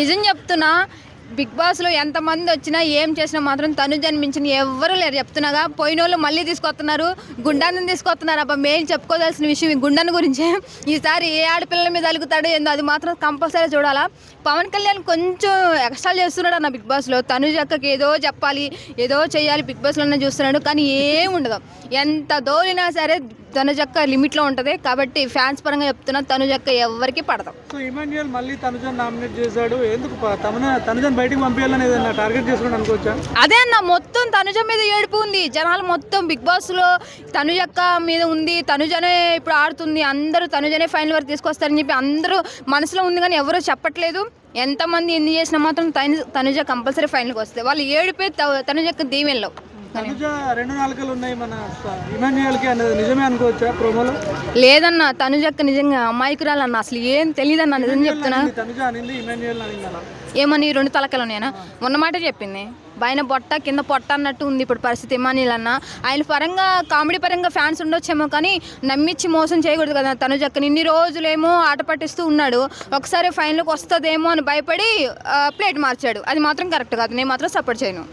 నిజం చెప్తున్నా బిగ్ బాస్లో ఎంతమంది వచ్చినా ఏం చేసినా మాత్రం తను జన్మించిన ఎవ్వరూ లేరు. చెప్తున్నాగా పోయిన వాళ్ళు మళ్ళీ తీసుకొస్తున్నారు గుండాన్ని తీసుకొస్తున్నారు. అబ్బా మేము చెప్పుకోవాల్సిన విషయం ఈ గుండెని గురించే. ఈసారి ఏ ఆడపిల్లల మీద అలుగుతాడో ఏందో అది మాత్రం కంపల్సరీ చూడాలా. పవన్ కళ్యాణ్ కొంచెం ఎక్స్ట్రా చేస్తున్నాడు అన్న బిగ్ బాస్లో. తను చక్కకి ఏదో చెప్పాలి ఏదో చేయాలి బిగ్ బాస్లోనే చూస్తున్నాడు కానీ ఏం ఉండదు. ఎంత దోలినా సరే తనుజక్క లిమిట్లో ఉంటుంది కాబట్టి ఫ్యాన్స్ పరంగా చెప్తున్నా తనుజక్క ఎవరికి పడతాం సో ఇమాన్యుయల్ మళ్ళీ తనుజన్ నామినేట్ చేశాడు. ఎందుకు తనుజన్ బయటికి పంపించాలని టార్గెట్ చేసుకుని అనుకోవచ్చా? అదే అన్న మొత్తం తనుజ మీద ఏడుపు ఉంది. జనాలు మొత్తం బిగ్ బాస్లో తనుజక్క మీద ఉంది. తనుజనే ఇప్పుడు ఆడుతుంది. అందరూ తనుజనే ఫైనల్ వరకు తీసుకొస్తారని చెప్పి అందరూ మనసులో ఉంది కానీ ఎవరూ చెప్పట్లేదు. ఎంతమంది ఎన్ని చేసినా మాత్రం తను తనుజ కంపల్సరీ ఫైనల్కి వస్తుంది. వాళ్ళు ఏడిపే త- తనుజక్క దీవెనలో. రెండు నాలుకలు ఉన్నాయి మన ఇమాన్యుయల్కి అనేది నిజమే అనుకోవచ్చా ప్రోమోలో? లేదన్న తనుజక్క నిజంగా అమ్మాయికురాలన్న అసలు ఏం తెలియదన్న నిజం చెప్తున్నా. తనుజ అనింది ఇమాన్యుయల్ అనింది అలా ఏమని రెండు తలకలు ఉన్నాయనా? ఉన్నమాట చెప్పింది. పైన పొట్ట కింద పొట్ట అన్నట్టు ఉంది ఇప్పుడు పరిస్థితి ఇమానీల్ అన్న. ఆయన పరంగా కామెడీ పరంగా ఫ్యాన్స్ ఉండొచ్చేమో కానీ నమ్మించి మోసం చేయకూడదు కదా తను జక్కని ఇన్ని రోజులేమో ఆట పట్టిస్తూ ఉన్నాడు. ఒకసారి ఫైనల్కి వస్తుందేమో అని భయపడి ప్లేట్ మార్చాడు. అది మాత్రం కరెక్ట్ కాదు. నేను మాత్రం సపోర్ట్ చేయను.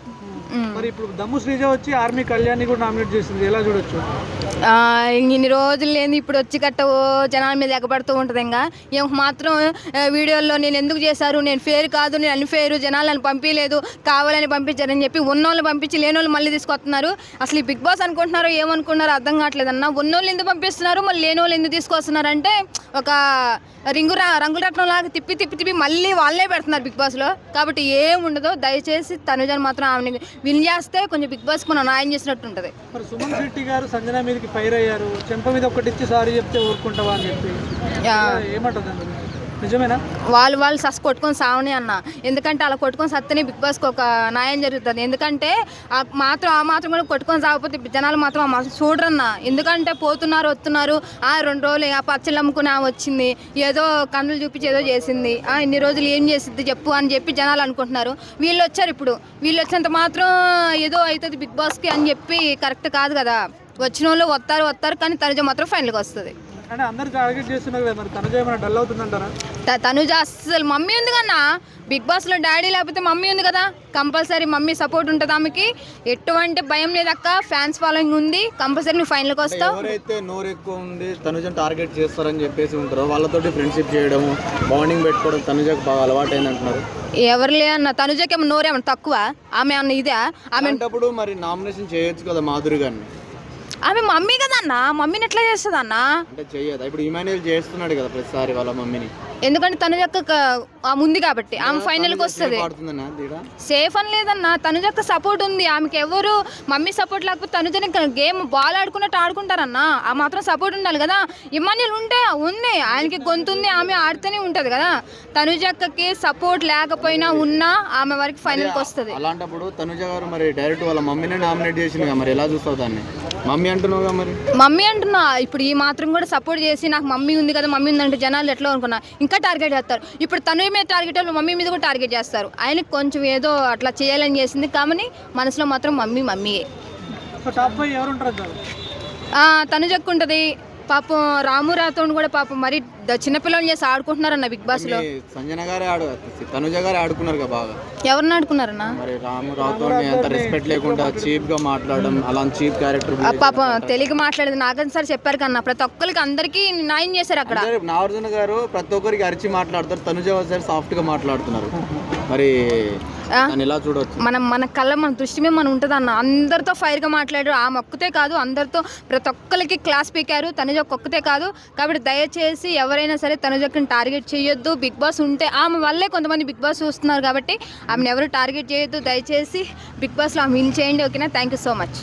మరి ఇప్పుడు దమ్ము శ్రీజ వచ్చి ఆర్మీ కళ్యాణ్ కూడా నామినేట్ చేసింది. ఎలా చూడొచ్చు? ఇన్ని రోజులు లేని ఇప్పుడు వచ్చి కట్ట ఓ జనాల మీద ఎగబడుతూ ఉంటుంది ఇంకా. ఏం మాత్రం వీడియోల్లో నేను ఎందుకు చేశారు? నేను ఫేర్ కాదు నేను అన్ఫేర్ జనాలను పంపించలేదు కావాలని పంపించారని చెప్పి ఉన్నోళ్ళు పంపించి లేని వాళ్ళు మళ్ళీ తీసుకొస్తున్నారు. అసలు ఈ బిగ్ బాస్ అనుకుంటున్నారో ఏమనుకుంటున్నారో అర్థం కావట్లేదు అన్న. ఉన్నోళ్ళు ఎందుకు పంపిస్తున్నారు? మళ్ళీ లేని వాళ్ళు ఎందుకు తీసుకొస్తున్నారు అంటే ఒక రింగు రంగుల రత్నం లాగా తిప్పి తిప్పి తిప్పి మళ్ళీ వాళ్ళే పెడుతున్నారు బిగ్ బాస్లో. కాబట్టి ఏం ఉండదో దయచేసి తనుజని మాత్రం ఆమెని విన్ చేస్తే కొంచెం బిగ్ బాస్కి మనం న్యాయం చేసినట్టు ఉంటుంది మరి సుమన్ శెట్టి గారు సంజన మీదకి ఫైర్ అయ్యారు చెంప మీద ఒకటి ఇచ్చి సారీ చెప్తే ఊరుకుంటావా అని చెప్పి. ఏమంటుంది నిజమేనా? వాళ్ళు వాళ్ళు సస్ కొట్టుకొని సావని అన్న. ఎందుకంటే అలా కొట్టుకొని సత్తనే బిగ్ బాస్కి ఒక న్యాయం జరుగుతుంది. ఎందుకంటే ఆ మాత్రం ఆ మాత్రం కూడా కొట్టుకొని సాగపోతే జనాలు మాత్రం ఆ మాత్రం చూడరన్న. ఎందుకంటే పోతున్నారు వస్తున్నారు ఆ రెండు రోజులు ఆ పచ్చళ్ళు అమ్ముకుని ఆ వచ్చింది. ఏదో కన్నులు చూపించి ఏదో చేసింది. ఆ ఇన్ని రోజులు ఏం చేసింది చెప్పు అని చెప్పి జనాలు అనుకుంటున్నారు. వీళ్ళు వచ్చారు ఇప్పుడు. వీళ్ళు వచ్చినంత మాత్రం ఏదో అవుతుంది బిగ్ బాస్కి అని చెప్పి కరెక్ట్ కాదు కదా. వచ్చిన వాళ్ళు వస్తారు వస్తారు కానీ తనజ మాత్రం ఫైనల్కి వస్తుంది. అంటే అందరు టార్గెట్ చేస్తున్నారు కదా మరి తనుజ ఏమైనా డల్ అవుతుందంటారా? త- తనుజ అస్సలు మమ్మీ ఉంది కన్నా బిగ్ బాస్లో డాడీ లేకపోతే మమ్మీ ఉంది కదా కంపల్సరీ మమ్మీ సపోర్ట్ ఉంటుంది ఆమెకి. ఎటువంటి భయం లేదక్క ఫ్యాన్స్ ఫాలోయింగ్ ఉంది కంపల్సరీ నువ్వు ఫైనల్కి వస్తావు. ఎవరైతే నోరు ఎక్కువ ఉంది తనుజను టార్గెట్ చేస్తారని చెప్పేసి ఉంటారో వాళ్ళతోటి ఫ్రెండ్షిప్ చేయడము బాండింగ్ పెట్టుకోవడం తనుజకు బాగా అలవాటైంది అంటున్నారు. ఎవరు లేదన్న తనుజకి ఏమన్నా నోరేమన్నా తక్కువ ఆమె అన్న ఇదే? ఆమె మరి నామినేషన్ చేయొచ్చు కదా మాధురి గారిని? ఆమె మమ్మీ కదా అన్న మమ్మీని ఎట్లా చేస్తుంది అన్న అంటే చెయ్యదు ఇప్పుడు చేస్తున్నాడు కదా ప్రతిసారి వాళ్ళ మమ్మీని. ఎందుకంటే తనుజక్క ఆమె ఉంది కాబట్టి. ఆమె ఫైనల్కి వస్తుంది. సేఫ్ అని లేదన్న. తనుజక్క సపోర్ట్ ఉంది. ఆమెకి ఎవరు మమ్మీ సపోర్ట్ లేకపోతే తనుజని గేమ్ బాల్ ఆడుకున్నట్టు ఆడుకుంటారన్న. ఆ మాత్రం సపోర్ట్ ఉండాలి కదా. ఇమాన్యుల్ ఉంటే ఉంది. ఆయనకి గొంతు ఉంది. ఆమె ఆడితేనే ఉంటుంది కదా. తనుజక్కకి సపోర్ట్ లేకపోయినా ఉన్నా ఆమె వరకు ఫైనల్కి వస్తుంది. అలాంటప్పుడు తనుజ గారు మరి డైరెక్ట్ వాళ్ళ మమ్మీనే నామినేట్ చేసింది కదా మరి. ఎలా చూస్తావు దాన్ని? మమ్మీ అంటున్నావుగా మరి? మమ్మీ అంటున్నా. ఇప్పుడు ఈ మాత్రం కూడా సపోర్ట్ చేసి నాకు మమ్మీ ఉంది కదా మమ్మీ ఉందంటే జనాలు ఎట్లా అనుకున్నా? ఇంకా టార్గెట్ చేస్తారు. ఇప్పుడు తను మీద టార్గెట్ వాళ్ళు మమ్మీ మీద కూడా టార్గెట్ చేస్తారు. ఆయనకి కొంచెం ఏదో అట్లా చేయాలని చేసింది కానీ మనసులో మాత్రం మమ్మీ మమ్మీయే. సో టాప్ ఫైవ్ ఎవరు ఉంటారు సార్? ఆ, తను చెక్కుంటది పాపం రాము రాతోని కూడా పాపం మరి చిన్నపిల్లల్ని చేసి ఆడుకుంటున్నారన్న బిగ్ బాస్లో. సంజన గారే ఆడు తనుజ గారే ఆడుకున్నారు కదా బాగా. ఎవరిని ఆడుకున్నారన్న? మరి రాము అంత రెస్పెక్ట్ లేకుండా చీప్గా మాట్లాడడం అలాంటి చీప్ క్యారెక్టర్ పాపం తెలుగు మాట్లాడేది నాగన్ సార్ చెప్పారు కన్నా. ప్రతి ఒక్కరికి అందరికీ న్యాయం చేశారు అక్కడ. నాగార్జున గారు ప్రతి ఒక్కరికి అరిచి మాట్లాడతారు తనుజ గారు సాఫ్ట్గా మాట్లాడుతున్నారు. మరి మనం మన కళ్ళ మన దృష్టి మీద మనం ఉంటుంది అన్న. అందరితో ఫైర్గా మాట్లాడారు ఆ మొక్కతే కాదు అందరితో ప్రతి ఒక్కరికి క్లాస్ పీకారు. తనుజ ఒక్కతే కాదు. కాబట్టి దయచేసి ఎవరైనా సరే తనుజక్కని టార్గెట్ చేయొద్దు. బిగ్ బాస్ ఉంటే ఆమె వల్లే కొంతమంది బిగ్ బాస్ చూస్తున్నారు కాబట్టి ఆమెను ఎవరు టార్గెట్ చేయొద్దు. దయచేసి బిగ్ బాస్లో ఆమె విన్ చేయండి. ఓకేనా? Thank you so much.